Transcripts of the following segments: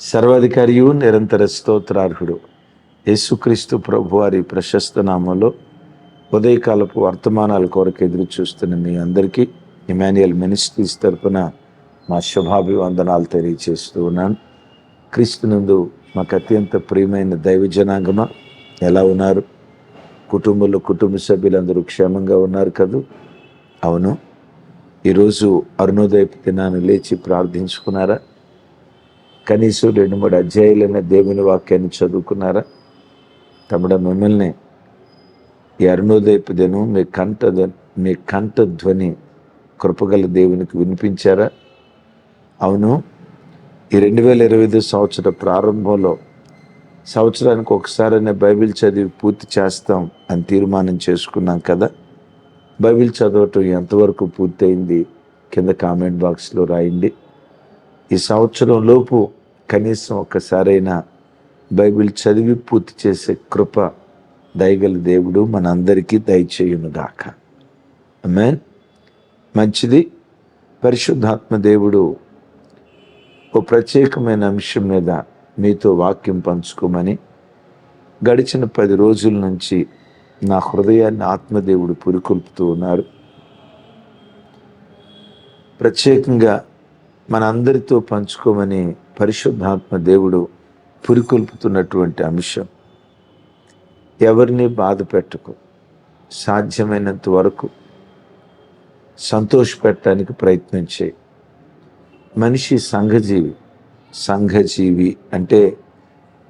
సర్వాధికారియు నిరంతర స్తోత్రార్హుడు. యేసుక్రీస్తు ప్రభు వారి ప్రశస్త నామంలో ఉదయకాలపు వర్తమానాల కొరకు ఎదురు చూస్తున్న మీ అందరికీ ఇమాన్యుయల్ మినిస్ట్రీస్ తరపున మా శుభాభివందనాలు తెలియజేస్తూ ఉన్నాను. క్రీస్తునందు మాకు అత్యంత ప్రియమైన దైవ జనాంగమా? ఎలా ఉన్నారు? కుటుంబంలో కుటుంబ సభ్యులందరూ క్షేమంగా ఉన్నారు కదూ? అవును. ఈరోజు అరుణోదయపు దినాన్ని లేచి ప్రార్థించుకున్నారా? కనీసం రెండు మూడు అధ్యాయులైన దేవుని వాక్యాన్ని చదువుకున్నారా? తమడ మిమ్మల్ని ఈ అరుణోదయపు దినం మీ కంఠ మీ కంఠ ధ్వని కృపగల దేవునికి వినిపించారా? అవును. ఈ రెండు వేల ఇరవై ఐదు సంవత్సర ప్రారంభంలో సంవత్సరానికి ఒకసారైనా బైబిల్ చదివి పూర్తి చేస్తాం అని తీర్మానం చేసుకున్నాం కదా. బైబిల్ చదవటం ఎంతవరకు పూర్తయింది? కింద కామెంట్ బాక్స్లో రాయండి. ఈ సంవత్సరం లోపు కనీసం ఒక్కసారైనా బైబిల్ చదివి పూర్తి చేసే కృప దయగల దేవుడు మనందరికీ దయచేయునుగాక. మెన్ మంచిది. పరిశుద్ధాత్మ దేవుడు ఓ ప్రత్యేకమైన అంశం మీద మీతో వాక్యం పంచుకోమని గడిచిన పది రోజుల నుంచి నా హృదయాన్ని ఆత్మదేవుడు పురికొల్పుతూ ఉన్నారు. ప్రత్యేకంగా మనందరితో పంచుకోమని పరిశుద్ధాత్మ దేవుడు పురికొల్పుతున్నటువంటి అంశం. ఎవరిని బాధ పెట్టకు. సాధ్యమైనంత వరకు సంతోషపెట్టడానికి ప్రయత్నం చేయి. మనిషి సంఘజీవి సంఘజీవి అంటే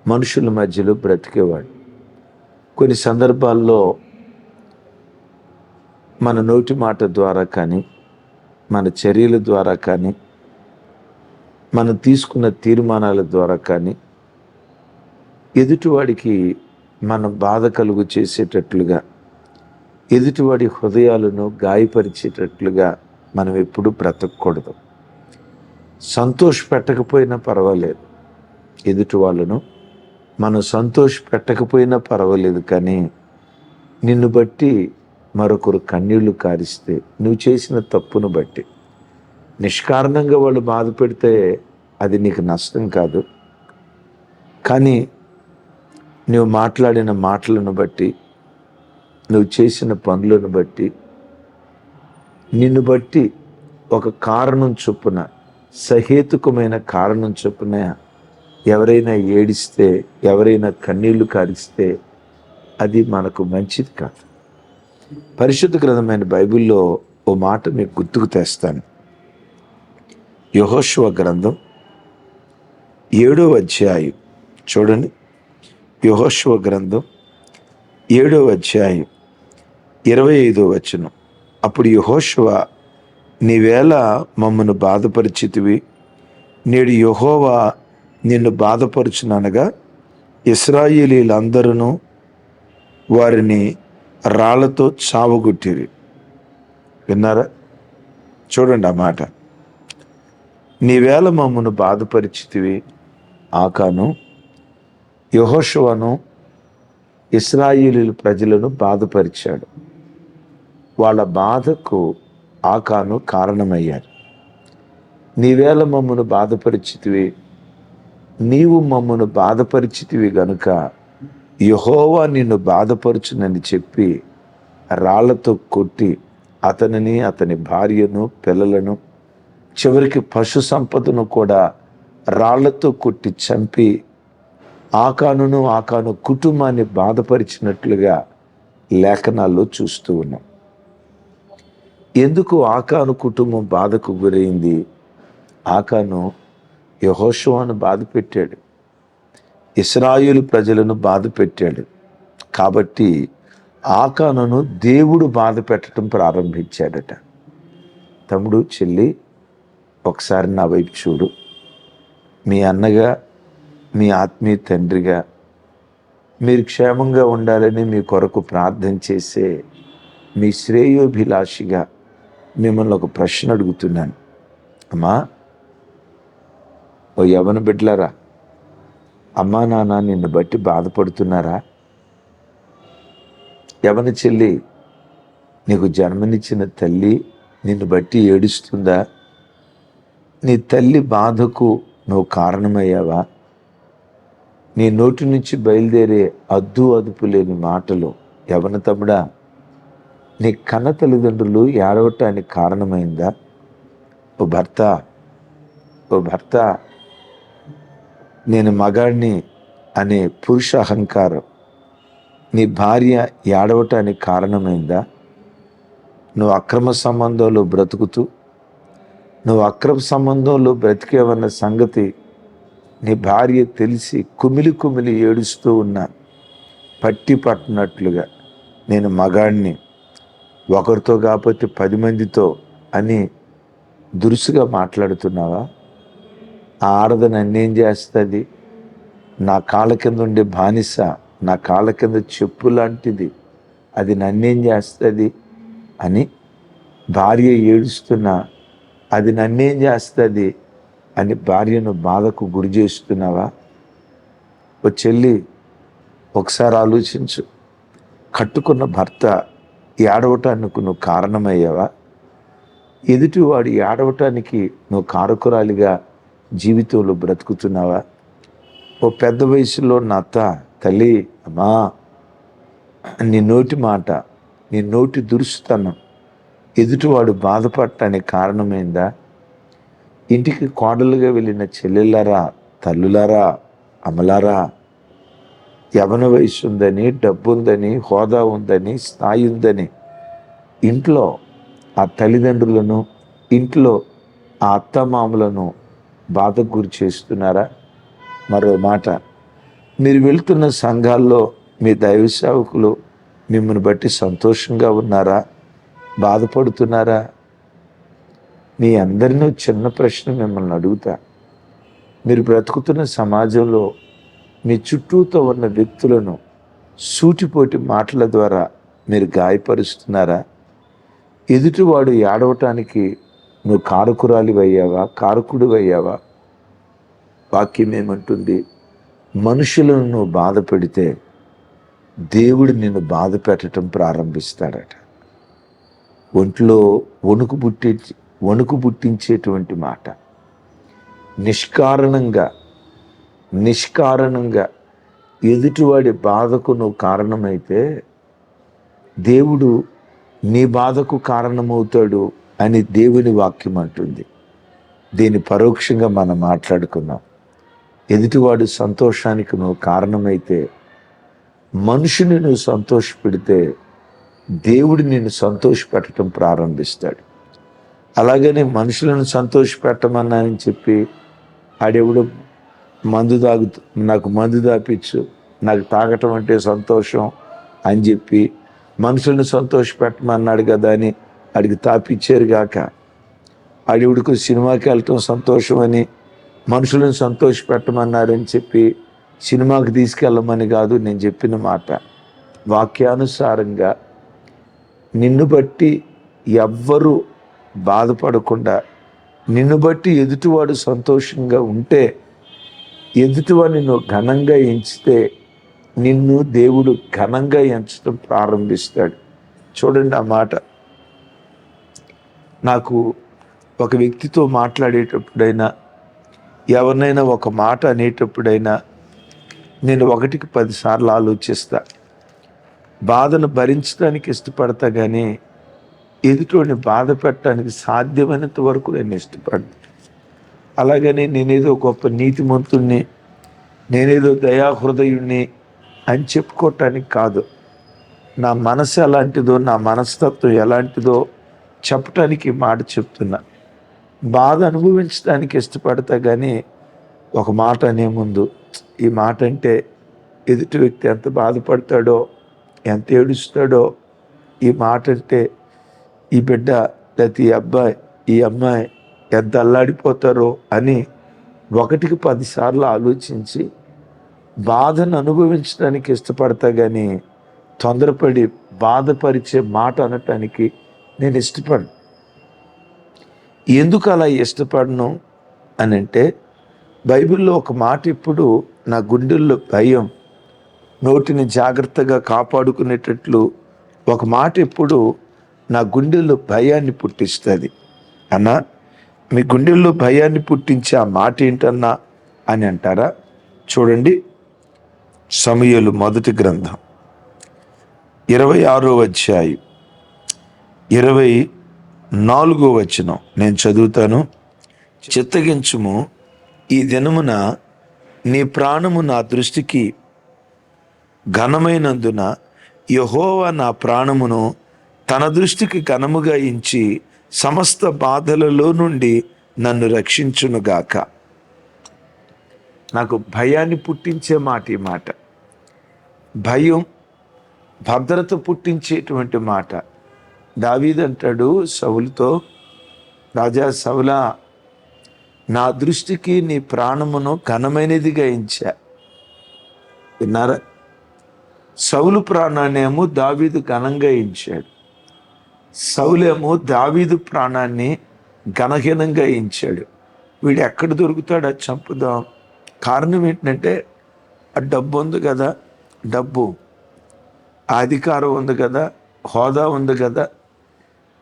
మనుషుల మధ్యలో బ్రతికేవాడు. కొన్ని సందర్భాల్లో మన నోటి మాట ద్వారా కానీ మన చర్యల ద్వారా కానీ మనం తీసుకున్న తీర్మానాల ద్వారా కానీ ఎదుటివాడికి మనం బాధ కలుగు చేసేటట్లుగా ఎదుటివాడి హృదయాలను గాయపరిచేటట్లుగా మనం ఎప్పుడూ బ్రతకూడదు. సంతోష పెట్టకపోయినా పర్వాలేదు. ఎదుటి వాళ్ళను మనం సంతోష పెట్టకపోయినా పర్వాలేదు కానీ నిన్ను బట్టి మరొకరు కన్నీళ్ళు కారిస్తే నువ్వు చేసిన తప్పును బట్టి. నిష్కారణంగా వాళ్ళు బాధ పెడితే అది నీకు నష్టం కాదు. కానీ నువ్వు మాట్లాడిన మాటలను బట్టి నువ్వు చేసిన పనులను బట్టి నిన్ను బట్టి ఒక కారణం చొప్పున సహేతుకమైన కారణం చొప్పున ఎవరైనా ఏడిస్తే ఎవరైనా కన్నీళ్ళు కారిస్తే అది మనకు మంచిది కాదు. పరిశుద్ధ గ్రంథమైన బైబిల్లో ఓ మాట మీకు గుర్తుకు తెస్తాను. యహోశివ గ్రంథం ఏడో అధ్యాయం. చూడండి. యహోశివ గ్రంథం ఏడో అధ్యాయం ఇరవై ఐదో వచనం. అప్పుడు యహోశివ నీవేళ మమ్మను బాధపరిచితివి? నేడు యహోవా నిన్ను బాధపరుచుననగా ఇస్రాయేలీలందరూ వారిని రాళ్ళతో చావగొట్టిరి. విన్నారా? చూడండి ఆ మాట. నీవేళ మమ్మను బాధపరిచితివి? ఆకాను యహోశువను ఇస్రాయేలీల ప్రజలను బాధపరిచాడు. వాళ్ళ బాధకు ఆకాను కారణమయ్యారు. నీవేళ మమ్మను బాధపరిచితివి నీవు మమ్మను బాధపరిచితివి గనుక యహోవా నిన్ను బాధపరుచునని చెప్పి రాళ్ళతో కొట్టి అతనిని అతని భార్యను పిల్లలను చివరికి పశు సంపదను కూడా రాళ్ళతో కొట్టి చంపి ఆకానును ఆకాను కుటుంబాన్ని బాధపరిచినట్లుగా లేఖనాల్లో చూస్తూ ఉన్నాం. ఎందుకు ఆకాను కుటుంబం బాధకు గురైంది? ఆకాను యహోషువాను బాధ పెట్టాడు. ఇస్రాయేలు ప్రజలను బాధ పెట్టాడు. కాబట్టి ఆకానును దేవుడు బాధ పెట్టడం ప్రారంభించాడట. తమ్ముడు చెల్లి ఒకసారి నా వైపు చూడు. మీ అన్నగా మీ ఆత్మీయ తండ్రిగా మీరు క్షేమంగా ఉండాలని మీ కొరకు ప్రార్థన చేసే మీ శ్రేయోభిలాషిగా మిమ్మల్ని ఒక ప్రశ్న అడుగుతున్నాను. అమ్మా ఓ యవన బిడ్డలారా అమ్మా నాన్న నిన్ను బట్టి బాధపడుతున్నారా? యవన చెల్లి నీకు జన్మనిచ్చిన తల్లి నిన్ను బట్టి ఏడుస్తుందా? నీ తల్లి బాధకు నువ్వు కారణమయ్యావా? నీ నోటి నుంచి బయలుదేరే అద్దు అదుపు లేని మాటలు యవన తమ్ముడా నీ కన్న తల్లిదండ్రులు ఏడవటానికి కారణమైందా? ఓ భర్త ఓ భర్త నేను మగాడిని అనే పురుష అహంకారం నీ భార్య ఏడవటానికి కారణమైందా? నువ్వు అక్రమ సంబంధంలో బ్రతుకుతూ నువ్వు అక్రమ సంబంధంలో బ్రతికేవన్న సంగతి నీ భార్య తెలిసి కుమిలి కుమిలి ఏడుస్తూ ఉన్నా పట్టి పట్టినట్లుగా నేను మగాణ్ణి ఒకరితో కాకపోతే పది మందితో అని దురుసుగా మాట్లాడుతున్నావా? ఆ ఆడద నన్నేం చేస్తుంది? నా కాళ్ళ కింద ఉండే బానిస నా కాళ్ళ కింద చెప్పు లాంటిది అది నన్నేం చేస్తుంది? అని భార్య ఏడుస్తున్నా అది నన్నేం చేస్తుంది అని భార్యను బాధకు గురి చేస్తున్నావా? ఓ చెల్లి ఒకసారి ఆలోచించు. కట్టుకున్న భర్త ఏడవటానికి నువ్వు కారణమయ్యావా? ఎదుటివాడు ఏడవటానికి నువ్వు కారకురాలిగా జీవితంలో బ్రతుకుతున్నావా? ఓ పెద్ద వయసులో నా అత్త తల్లి అమ్మా నీ నోటి మాట నీ నోటి దురుస్తుతనం ఎదుటివాడు బాధపడటానికి కారణమైందా? ఇంటికి కోడలుగా వెళ్ళిన చెల్లెళ్ళారా తల్లులారా అమలారా యవన వయసు ఉందని డబ్బు ఉందని హోదా ఉందని స్థాయి ఉందని ఇంట్లో ఆ తల్లిదండ్రులను ఇంట్లో ఆ అత్తమామలను బాధకు గురి చేస్తున్నారా? మరో మాట మీరు వెళ్తున్న సంఘాల్లో మీ దైవ సేవకులు మిమ్మల్ని బట్టి సంతోషంగా ఉన్నారా? బాధపడుతున్నారా? మీ అందరినీ చిన్న ప్రశ్న మిమ్మల్ని అడుగుతా. మీరు బ్రతుకుతున్న సమాజంలో మీ చుట్టూతో ఉన్న వ్యక్తులను సూటిపోటి మాటల ద్వారా మీరు గాయపరుస్తున్నారా? ఎదుటివాడు ఏడవటానికి నువ్వు కారకురాలి అయ్యావా కారకుడు అయ్యావా వాక్యం ఏమంటుంది? మనుషులను నువ్వు బాధ పెడితే దేవుడు నిన్ను బాధ పెట్టడం ప్రారంభిస్తాడట. ఒంట్లో వణుకు పుట్టే వణుకు పుట్టించేటువంటి మాట. నిష్కారణంగా నిష్కారణంగా ఎదుటివాడి బాధకు నువ్వు కారణమైతే దేవుడు నీ బాధకు కారణమవుతాడు అని దేవుని వాక్యం అంటుంది. దీన్ని పరోక్షంగా మనం మాట్లాడుకున్నాం ఎదుటివాడు సంతోషానికి నువ్వు కారణమైతే మనుషుని నువ్వు సంతోషపెడితే దేవుడు నిన్ను సంతోషపెట్టడం ప్రారంభిస్తాడు. అలాగనే మనుషులను సంతోషపెట్టమన్నానని చెప్పి ఆడెవడు మందు తాగుతూ నాకు మందు తాపించు నాకు తాగటం అంటే సంతోషం అని చెప్పి మనుషులను సంతోషపెట్టమన్నాడు కదా అని అడిగి తాపిచ్చారు గాక. ఆడివుడికి సినిమాకి వెళ్ళటం సంతోషమని మనుషులను సంతోషపెట్టమన్నారని చెప్పి సినిమాకి తీసుకెళ్ళమని కాదు నేను చెప్పిన మాట. వాక్యానుసారంగా నిన్ను బట్టి ఎవ్వరూ బాధపడకుండా నిన్ను బట్టి ఎదుటివాడు సంతోషంగా ఉంటే ఎదుటివాడిని నువ్వు ఘనంగా ఎంచితే నిన్ను దేవుడు ఘనంగా ఎంచడం ప్రారంభిస్తాడు. చూడండి ఆ మాట. నాకు ఒక వ్యక్తితో మాట్లాడేటప్పుడైనా ఎవరినైనా ఒక మాట అనేటప్పుడైనా నేను ఒకటికి పదిసార్లు ఆలోచిస్తా. బాధను భరించడానికి ఇష్టపడతా కానీ ఎదుటోడిని బాధ పెట్టడానికి సాధ్యమైనంత వరకు నేను ఇష్టపడను. అలాగని నేనేదో గొప్ప నీతిమంతుణ్ణి నేనేదో దయాహృదయుణ్ణి అని చెప్పుకోవటానికి కాదు. నా మనసు ఎలాంటిదో నా మనస్తత్వం ఎలాంటిదో చెప్పటానికి మాట చెప్తున్నా. బాధ అనుభవించడానికి ఇష్టపడతా కానీ ఒక మాట అనే ముందు ఈ మాట అంటే ఎదుటి వ్యక్తి ఎంత బాధపడతాడో ఎంత ఏడుస్తాడో ఈ మాట అంటే ఈ బిడ్డ లేకపోతే ఈ అబ్బాయి ఈ అమ్మాయి ఎంత అల్లాడిపోతారో అని ఒకటికి పదిసార్లు ఆలోచించి బాధను అనుభవించడానికి ఇష్టపడతా కానీ తొందరపడి బాధపరిచే మాట అనటానికి నేను ఇష్టపడను. ఎందుకు అలా ఇష్టపడను అని అంటే బైబిల్లో ఒక మాట ఇప్పుడు నా గుండెల్లో భయం. నోటిని జాగ్రత్తగా కాపాడుకునేటట్లు ఒక మాట ఎప్పుడు నా గుండెల్లో భయాన్ని పుట్టిస్తుంది. అన్నా మీ గుండెల్లో భయాన్ని పుట్టించే ఆ మాట ఏంటన్నా అని అంటారా? చూడండి. సమయలు మొదటి గ్రంథం. ఇరవై ఆరో అధ్యాయం. ఇరవై నాలుగో వచనం. నేను చదువుతాను. చిత్తగించుము. ఈ దినమున నీ ప్రాణము నా దృష్టికి ఘనమైనందున యహోవ నా ప్రాణమును తన దృష్టికి ఘనముగా ఇంచి సమస్త బాధలలో నుండి నన్ను రక్షించునుగాక నాకు భయాన్ని పుట్టించే మాట ఈ మాట. భయం భద్రత పుట్టించేటువంటి మాట. దావీదంటాడు సవులతో రాజా సవులా నా దృష్టికి నీ ప్రాణమును ఘనమైనదిగా ఇచ్చా విన్నారా? సౌలు ప్రాణాన్నేమో దావీదు ఘనంగా ఇచ్చాడు. సౌలేమో దావీదు ప్రాణాన్ని ఘనహీనంగా ఇచ్చాడు. వీడు ఎక్కడ దొరుకుతాడు అది చంపుదాం. కారణం ఏంటంటే ఆ డబ్బు ఉంది కదా డబ్బు. అధికారం ఉంది కదా హోదా ఉంది కదా.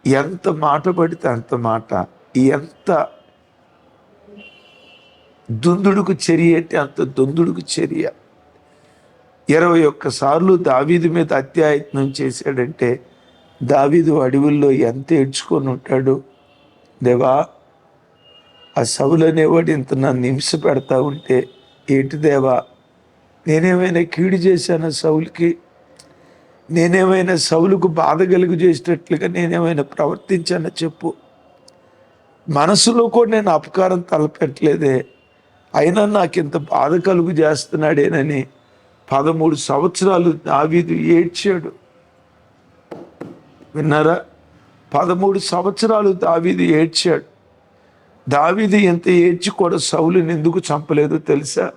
ఎంత మాట పడితే అంత మాట. ఎంత దుందుడుకు చర్య అంటే అంత దుందుడుకు చర్య. ఇరవై ఒక్కసార్లు దావీదు మీద అత్యాయత్నం చేశాడంటే దావీదు అడవుల్లో ఎంత ఏడ్చుకొని ఉంటాడు? దేవా ఆ సవులు అనేవాడు ఇంత నన్ను హింస పెడతా ఉంటే ఏంటి దేవా? నేనేమైనా కీడు చేశాను సౌలుకి? నేనేమైనా సౌలుకు బాధ కలుగు చేసేటట్లుగా నేనేమైనా ప్రవర్తించానో చెప్పు. మనసులో కూడా నేను అపకారం తలపెట్టలేదే. అయినా నాకు ఇంత బాధ కలుగు చేస్తున్నాడేనని పదమూడు సంవత్సరాలు దావీదు ఏడ్చాడు. విన్నారా? పదమూడు సంవత్సరాలు దావీది ఏడ్చాడు. దావీది ఎంత ఏడ్చి కూడా సౌలుని ఎందుకు చంపలేదో తెలుసా?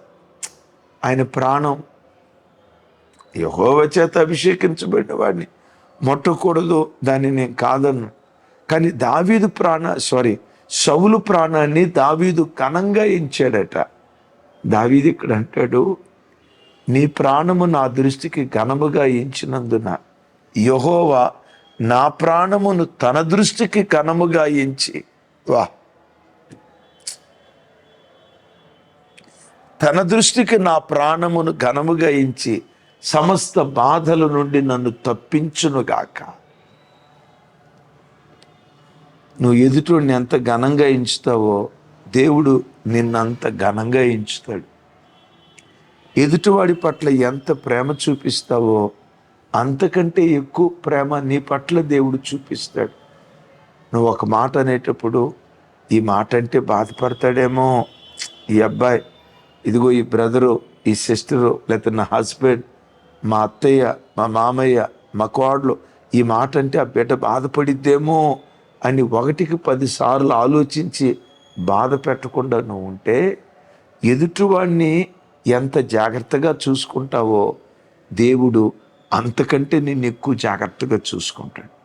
ఆయన ప్రాణం. యహోవ చేత అభిషేకించబడిన వాడిని. మొట్టకూడదు దాన్ని నేను కాదన్ను. కానీ దావీదు ప్రాణ సారీ సౌలు ప్రాణాన్ని దావీదు ఘనంగా ఎంచాడట. దావీది ఇక్కడ అంటాడు నీ ప్రాణము నా దృష్టికి ఘనముగా ఎంచినందున యహోవా నా ప్రాణమును తన దృష్టికి ఘనముగా ఎంచి వా. తన దృష్టికి నా ప్రాణమును ఘనముగా ఎంచి సమస్త బాధల నుండి నన్ను తప్పించునుగాక నువ్వు ఎదుటిని ఎంత ఘనంగా ఎంచుతావో దేవుడు నిన్నంత ఘనంగా ఎంచుతాడు. ఎదుటివాడి పట్ల ఎంత ప్రేమ చూపిస్తావో అంతకంటే ఎక్కువ ప్రేమ నీ పట్ల దేవుడు చూపిస్తాడు. నువ్వు ఒక మాట అనేటప్పుడు ఈ మాట అంటే బాధపడతాడేమో. ఈ అబ్బాయి ఇదిగో ఈ బ్రదరు ఈ సిస్టరు లేకపోతే నా హస్బెండ్ మా అత్తయ్య మా మామయ్య మా కోడలు ఈ మాట అంటే ఆ బిడ్డ బాధపడిద్దేమో అని ఒకటికి పదిసార్లు ఆలోచించి బాధ పెట్టకుండా నువ్వు ఉంటే ఎదుటివాడిని ఎంత జాగ్రత్తగా చూసుకుంటావో దేవుడు అంతకంటే నిన్ను ఎక్కువ జాగ్రత్తగా చూసుకుంటాడు.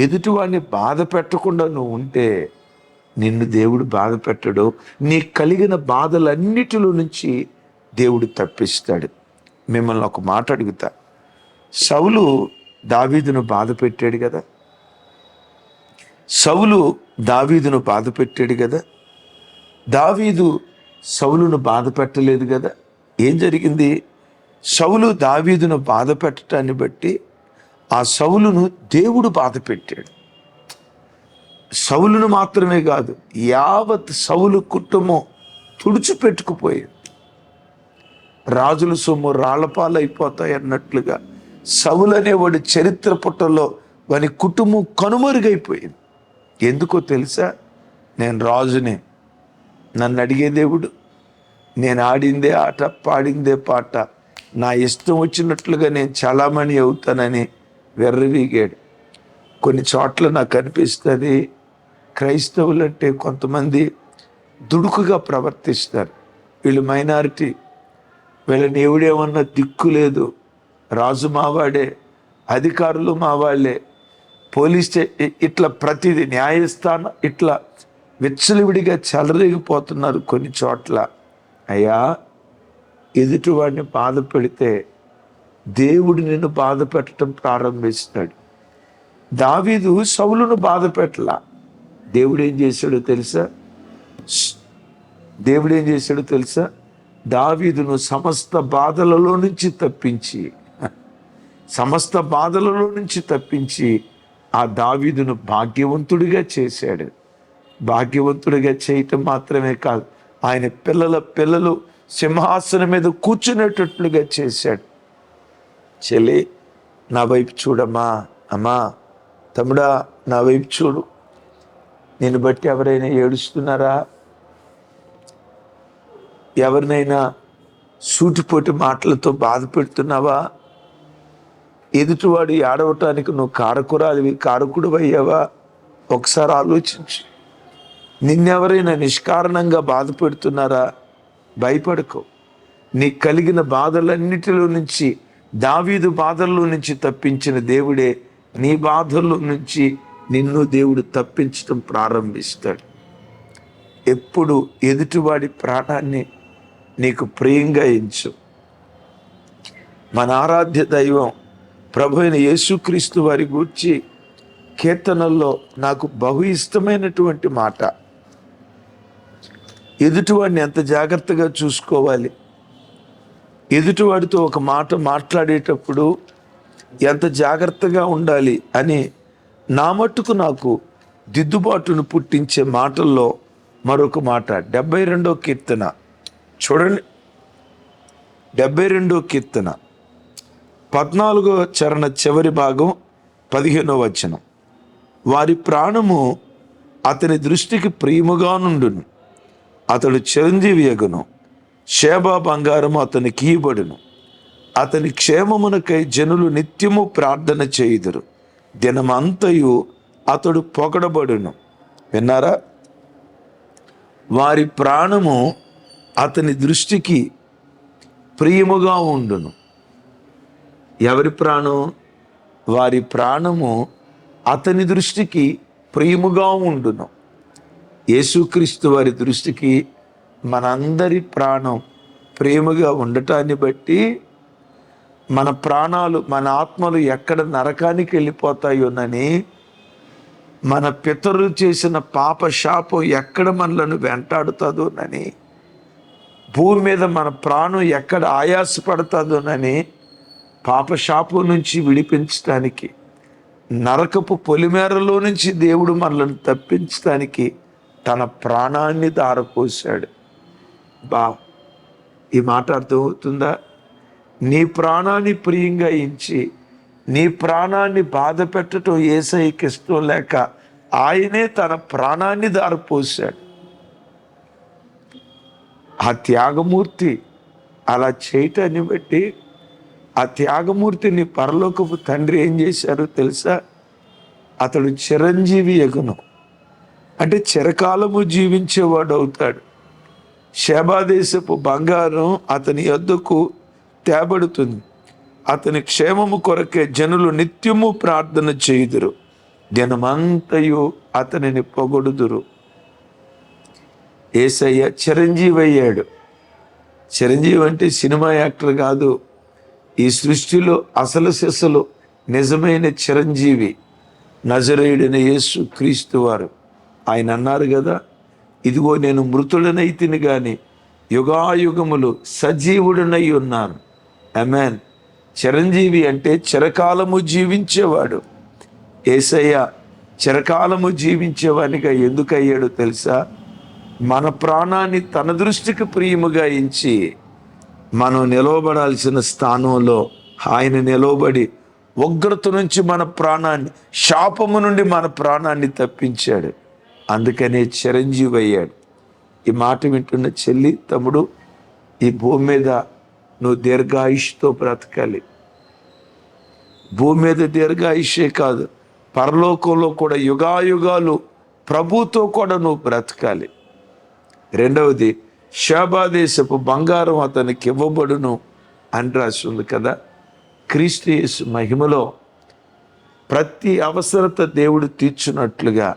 ఎదుటివాడిని బాధ పెట్టకుండా నువ్వు ఉంటే నిన్ను దేవుడు బాధ పెట్టడు. నీకు కలిగిన బాధలన్నిటిలో నుంచి దేవుడు తప్పిస్తాడు. మిమ్మల్ని ఒక మాట అడుగుతా. సౌలు దావీదును బాధ పెట్టాడు కదా? సౌలు దావీదును బాధ పెట్టాడు కదా? దావీదు సౌలును బాధ పెట్టలేదు కదా? ఏం జరిగింది? సౌలు దావీదును బాధ పెట్టడాన్ని బట్టి ఆ సౌలును దేవుడు బాధ పెట్టాడు. సౌలును మాత్రమే కాదు యావత్ సౌలు కుటుంబం తుడిచిపెట్టుకుపోయింది రాజుల సొమ్ము రాళ్ళపాలైపోతాయి అన్నట్లుగా సౌలు అనేవాడి చరిత్ర పుట్టలో వాని కుటుంబం కనుమరుగైపోయింది. ఎందుకో తెలుసా? నేను రాజునే నన్ను అడిగే దేవుడు. నేను ఆడిందే ఆట పాడిందే పాట. నా ఇష్టం వచ్చినట్లుగా నేను చాలామణి అవుతానని వెర్రవీగాడు. కొన్ని చోట్ల నాకు అనిపిస్తుంది క్రైస్తవులు అంటే కొంతమంది దుడుకుగా ప్రవర్తిస్తారు. వీళ్ళు మైనారిటీ. వీళ్ళని ఎవడేమన్నా దిక్కు లేదు. రాజు మావాడే అధికారులు మావాళ్ళే. పోలీస్ స్టే ఇట్లా ప్రతిదీ న్యాయస్థానం ఇట్లా విచ్చలవిడిగా చెలరేగిపోతున్నారు కొన్ని చోట్ల. అయ్యా ఎదుటివాడిని బాధ పెడితే దేవుడు నిన్ను బాధ పెట్టడం ప్రారంభిస్తున్నాడు దావీదు సౌలును బాధ పెట్టలా. దేవుడు ఏం చేశాడో తెలుసా? దేవుడు ఏం చేశాడో తెలుసా? దావీదును సమస్త బాధలలో నుంచి తప్పించి సమస్త బాధలలో నుంచి తప్పించి ఆ దావీదును భాగ్యవంతుడిగా చేశాడు. భాగ్యవంతుడిగా చేయటం మాత్రమే కాదు ఆయన పిల్లల పిల్లలు సింహాసనం మీద కూర్చునేటట్లుగా చేశాడు. చెల్లి నా వైపు చూడమ్మా. అమ్మా తమ్ముడా నా వైపు చూడు. నేను బట్టి ఎవరైనా ఏడుస్తున్నారా? ఎవరినైనా సూటిపోటి మాటలతో బాధ పెడుతున్నావా? ఎదుటివాడు ఏడవటానికి నువ్వు కారకురాలివి కారకుడు అయ్యావా ఒకసారి ఆలోచించు. నిన్నెవరైనా నిష్కారణంగా బాధ పెడుతున్నారా భయపడకు. నీకు కలిగిన బాధలన్నిటిలో నుంచి దావీదు బాధల్లో నుంచి తప్పించిన దేవుడే నీ బాధల్లో నుంచి నిన్ను దేవుడు తప్పించడం ప్రారంభిస్తాడు. ఎప్పుడు ఎదుటివాడి ప్రాణాన్ని నీకు ప్రియంగా ఎంచు. మన ఆరాధ్య దైవం ప్రభు అయిన యేసుక్రీస్తు వారి గూర్చి కీర్తనల్లో నాకు బహు ఇష్టమైనటువంటి మాట. ఎదుటివాడిని ఎంత జాగ్రత్తగా చూసుకోవాలి? ఎదుటివాడితో ఒక మాట మాట్లాడేటప్పుడు ఎంత జాగ్రత్తగా ఉండాలి అని నా మట్టుకు నాకు దిద్దుబాటును పుట్టించే మాటల్లో మరొక మాట. డెబ్బై రెండో కీర్తన. చూడండి. డెబ్బై రెండో కీర్తన. పద్నాలుగో చరణ చివరి భాగం పదిహేనో వచనం. వారి ప్రాణము అతని దృష్టికి ప్రియముగా నుండును అతడు చిరంజీవి యగును శేబా బంగారము అతని కీయబడును అతని క్షేమమునకై జనులు నిత్యము ప్రార్థన చేయుదురు. దినమంతయు అతడు పొగడబడును. విన్నారా? వారి ప్రాణము అతని దృష్టికి ప్రియముగా ఉండును. ఎవరి ప్రాణం? వారి ప్రాణము అతని దృష్టికి ప్రియముగా ఉండును. యేసుక్రీస్తు వారి దృష్టికి మనందరి ప్రాణం ప్రేమగా ఉండటాన్ని బట్టి మన ప్రాణాలు మన ఆత్మలు ఎక్కడ నరకానికి వెళ్ళిపోతాయోనని మన పితరులు చేసిన పాప శాపం ఎక్కడ మనలను వెంటాడుతుందోనని భూమి మీద మన ప్రాణం ఎక్కడ ఆయాసపడుతుందోనని పాప శాపం నుంచి విడిపించడానికి నరకపు పొలిమేరలో నుంచి దేవుడు మనల్ని తప్పించడానికి తన ప్రాణాన్ని దారపోశాడు. బా ఈ మాట అర్థమవుతుందా? నీ ప్రాణాన్ని ప్రియంగా ఇచ్చి నీ ప్రాణాన్ని బాధ పెట్టడం ఏసైకి ఇష్టం లేక ఆయనే తన ప్రాణాన్ని దారపోశాడు. ఆ త్యాగమూర్తి అలా చేయటాన్ని బట్టి ఆ త్యాగమూర్తిని పరలోకపు తండ్రి ఏం చేశారో తెలుసా? అతడు చిరంజీవి ఎగును అంటే చిరకాలము జీవించేవాడు అవుతాడు శేబాదేశపు బంగారం అతని యొద్దకు తేబడుతుంది. అతని క్షేమము కొరకే జనులు నిత్యము ప్రార్థన చేయుదురు. దినమంతయు అతనిని పొగొడుదురు. ఏసయ్య చిరంజీవి అయ్యాడు చిరంజీవి అంటే సినిమా యాక్టర్ కాదు. ఈ సృష్టిలో అసలు సిసలు నిజమైన చిరంజీవి నజరేయుడైన యేసు క్రీస్తు వారు. ఆయన అన్నారు కదా ఇదిగో నేను మృతుడనైతిని కానీ యుగాయుగములు సజీవుడనై ఉన్నాను. అమెన్ చిరంజీవి అంటే చిరకాలము జీవించేవాడు. ఏసయ్య చిరకాలము జీవించేవానిగా ఎందుకు తెలుసా? మన ప్రాణాన్ని తన దృష్టికి ప్రియముగా ఎంచి మనం నిలవబడాల్సిన స్థానంలో ఆయన నిలవబడి ఉగ్రత నుంచి మన ప్రాణాన్ని శాపము నుండి మన ప్రాణాన్ని తప్పించాడు. అందుకనే చిరంజీవి అయ్యాడు ఈ మాట వింటున్న చెల్లి తమ్ముడు ఈ భూమి మీద నువ్వు దీర్ఘాయుష్తో బ్రతకాలి. భూమి మీద దీర్ఘాయుషే కాదు పరలోకంలో కూడా యుగాయుగాలు ప్రభుతో కూడా నువ్వు బ్రతకాలి. రెండవది శాభాదేశపు బంగారం అతనికి ఇవ్వబడును అని రాసి ఉంది కదా. క్రీస్తు యేసు మహిమలో ప్రతి అవసరత దేవుడు తీర్చున్నట్లుగా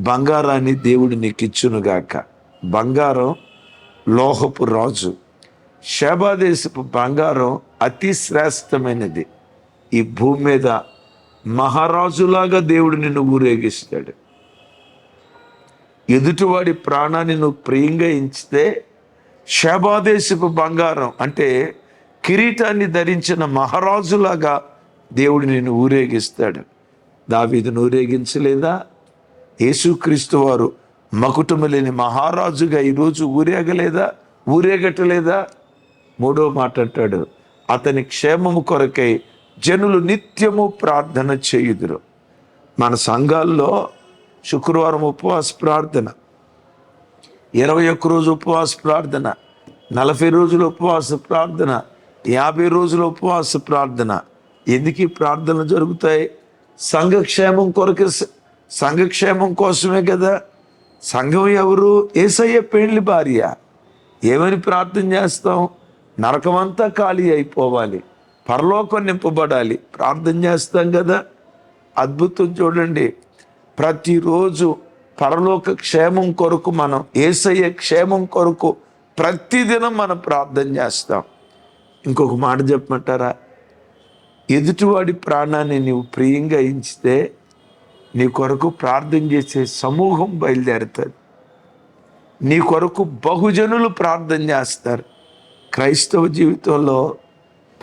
బంగారాన్ని దేవుడు నీకిచ్చునుగాక. బంగారం లోహపు రాజు. శాబాదేశపు బంగారం అతి శ్రేష్టమైనది. ఈ భూమి మీద మహారాజులాగా దేవుడు నిన్ను ఊరేగిస్తాడు. ఎదుటివాడి ప్రాణాన్ని నువ్వు ప్రియంగా ఎంచితే శబాదేశపు బంగారం అంటే కిరీటాన్ని ధరించిన మహారాజులాగా దేవుడు నిన్ను ఊరేగిస్తాడు. దావీదును ఊరేగించలేదా? యేసుక్రీస్తు వారు మకుటము లేని మహారాజుగా ఈరోజు ఊరేగలేదా? ఊరేగట్టలేదా? మూడో మాట అంటాడు అతని క్షేమము కొరకై జనులు నిత్యము ప్రార్థన చేయుదురు. మన సంఘాల్లో శుక్రవారం ఉపవాస ప్రార్థన ఇరవై ఒక్క రోజు ఉపవాస ప్రార్థన నలభై రోజుల ఉపవాస ప్రార్థన యాభై రోజుల ఉపవాస ప్రార్థన. ఎందుకు ప్రార్థనలు జరుగుతాయి? సంఘక్షేమం కొరకు సంఘక్షేమం కోసమే కదా. సంఘం ఎవరు? ఏసయ్య పెండ్లి భార్య. ఏమని ప్రార్థన చేస్తాం? నరకమంతా ఖాళీ అయిపోవాలి. పరలోకం నింపబడాలి. ప్రార్థన చేస్తాం కదా. అద్భుతం చూడండి. ప్రతిరోజు పరలోక క్షేమం కొరకు మనం ఏసయ్య క్షేమం కొరకు ప్రతిదినం మనం ప్రార్థన చేస్తాం. ఇంకొక మాట చెప్పమంటారా? ఎదుటివాడి ప్రాణాన్ని నీవు ప్రియంగా ఎంచితే నీ కొరకు ప్రార్థన చేసే సమూహం బయలుదేరుతుంది. నీ కొరకు బహుజనులు ప్రార్థన చేస్తారు. క్రైస్తవ జీవితంలో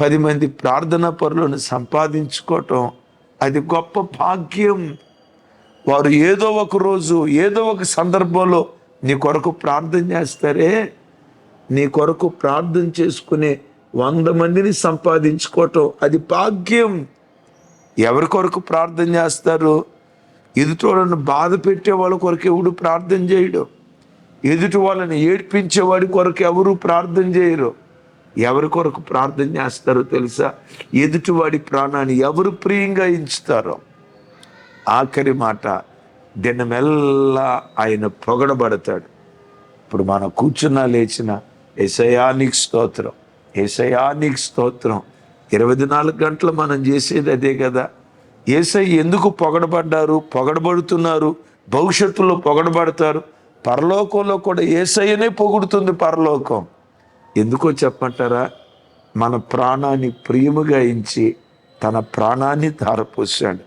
పది మంది ప్రార్థన పరులను సంపాదించుకోవటం అది గొప్ప భాగ్యం. వారు ఏదో ఒక రోజు ఏదో ఒక సందర్భంలో నీ కొరకు ప్రార్థన చేస్తారే నీ కొరకు ప్రార్థన చేసుకునే వంద మందిని సంపాదించుకోవటం అది భాగ్యం. ఎవరి కొరకు ప్రార్థన చేస్తారు? ఎదుటి బాధ పెట్టే వాళ్ళ కొరకు ఎవడు ప్రార్థన చేయడు. ఎదుటి వాళ్ళని ఏడ్పించేవాడి కొరకు ఎవరు ప్రార్థన చేయరు. ఎవరి కొరకు ప్రార్థన చేస్తారో తెలుసా? ఎదుటివాడి ప్రాణాన్ని ఎవరు ప్రియంగా ఎంచుతారో? ఆఖరి మాట దినమెల్లా ఆయన పొగడబడతాడు. ఇప్పుడు మనం కూర్చున్నా లేచిన ఎసయానికి స్తోత్రం ఏసయానికి స్తోత్రం. ఇరవై నాలుగు గంటలు మనం చేసేది అదే కదా? ఏసై ఎందుకు పొగడబడ్డారు? పొగడబడుతున్నారు. భవిష్యత్తులో పొగడబడతారు. పరలోకంలో కూడా ఏసయ్యనే పొగుడుతుంది పరలోకం. ఎందుకో చెప్పంటారా మన ప్రాణాన్ని ప్రియముగా ఎంచి తన ప్రాణాన్ని ధారపోసాడు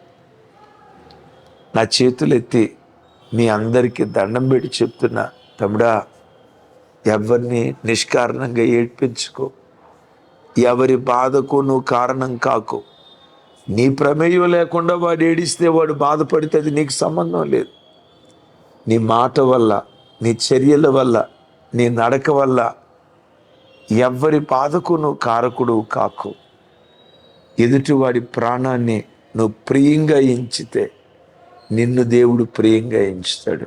నా చేతులు ఎత్తి మీ అందరికీ దండం పెట్టి చెప్తున్నా తమ్ముడా ఎవరిని నిష్కారణంగా ఏడ్పించుకో? ఎవరి బాధకు నువ్వు కారణం కాకు? నీ ప్రమేయం లేకుండా వాడు ఏడిస్తే వాడు బాధపడితే అది నీకు సంబంధం లేదు. నీ మాట వల్ల నీ చర్యల వల్ల నీ నడక వల్ల ఎవ్వరి బాధకు నువ్వు కారకుడు కాకు. ఎదుటివాడి ప్రాణాన్ని నువ్వు ప్రియంగా ఎంచితే నిన్ను దేవుడు ప్రియంగా ఎంచుతాడు.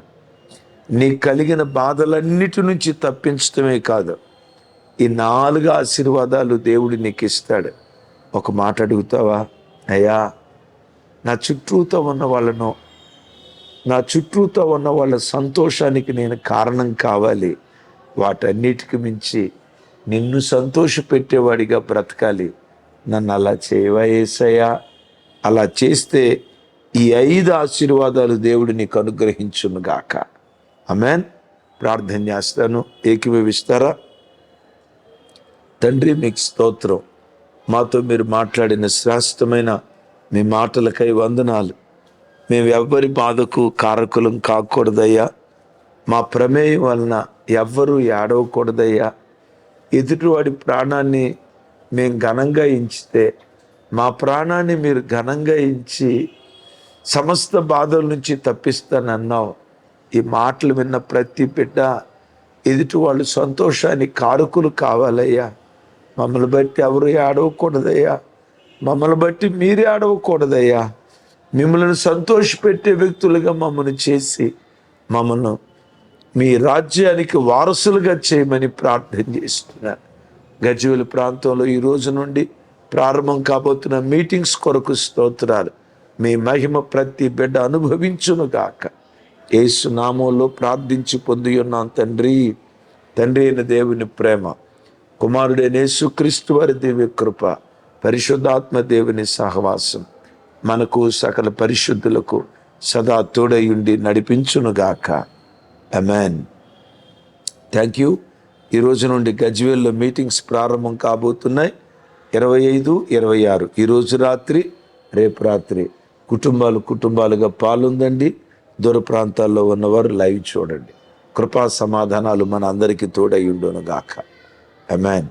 నీకు కలిగిన బాధలన్నిటి నుంచి తప్పించడమే కాదు ఈ నాలుగు ఆశీర్వాదాలు దేవుడు నీకు ఇస్తాడు ఒక మాట అడుగుతావా? అయ్యా నా చుట్టూతో ఉన్న వాళ్ళను నా చుట్టూతో ఉన్న వాళ్ళ సంతోషానికి నేను కారణం కావాలి. వాటన్నిటికి మించి నిన్ను సంతోషపెట్టేవాడిగా బ్రతకాలి. నన్ను అలా చేయవా ఏసయ్యా? అలా చేస్తే ఈ ఐదు ఆశీర్వాదాలు దేవుడు నీకు అనుగ్రహించునుగాక అమెన్ ప్రార్థన చేస్తాను. ఏకీభవిస్తారా? తండ్రి మీకు స్తోత్రం. మాతో మీరు మాట్లాడిన శ్రేష్టమైన మీ మాటలకై వందనాలు. మేము ఎవ్వరి బాధకు కారకులం కాకూడదయ్యా. మా ప్రమేయం వలన ఎవ్వరూ ఏడవకూడదయ్యా. ఎదుటివాడి ప్రాణాన్ని మేము ఘనంగా ఎంచితే మా ప్రాణాన్ని మీరు ఘనంగా ఇచ్చి సమస్త బాధల నుంచి తప్పిస్తానన్నావు. ఈ మాటలు విన్న ప్రతి బిడ్డ ఎదుటి వాళ్ళు సంతోషానికి కారకులు కావాలయ్యా. మమ్మల్ని బట్టి ఎవరు ఆడవకూడదయ్యా మమ్మల్ని బట్టి మీరే ఆడవకూడదయ్యా మిమ్మల్ని సంతోషపెట్టే వ్యక్తులుగా మమ్మల్ని చేసి మమ్మల్ని మీ రాజ్యానికి వారసులుగా చేయమని ప్రార్థన చేస్తున్నాను గజ్వేల్ ప్రాంతంలో ఈ రోజు నుండి ప్రారంభం కాబోతున్న మీటింగ్స్ కొరకు స్తోత్రాలు. మీ మహిమ ప్రతి బిడ్డ అనుభవించును గాక. నామంలో ప్రార్థించి పొంది ఉన్నాం తండ్రి. తండ్రి అయిన దేవుని ప్రేమ. కుమారుడైన యేసుక్రీస్తు వారి దివ్య కృప పరిశుద్ధాత్మ దేవుని సహవాసం మనకు సకల పరిశుద్ధులకు సదా తోడయుండి నడిపించునుగాక. అమెన్ థ్యాంక్ యూ ఈరోజు నుండి గజ్వేల్లో మీటింగ్స్ ప్రారంభం కాబోతున్నాయి. ఇరవై ఐదు ఇరవై ఆరు. ఈరోజు రాత్రి రేపు రాత్రి. కుటుంబాలు కుటుంబాలుగా పాలుందండి. దూర ప్రాంతాల్లో ఉన్నవారు లైవ్ చూడండి. కృపా సమాధానాలు మన అందరికీ తోడై ఉండును గాక అమెన్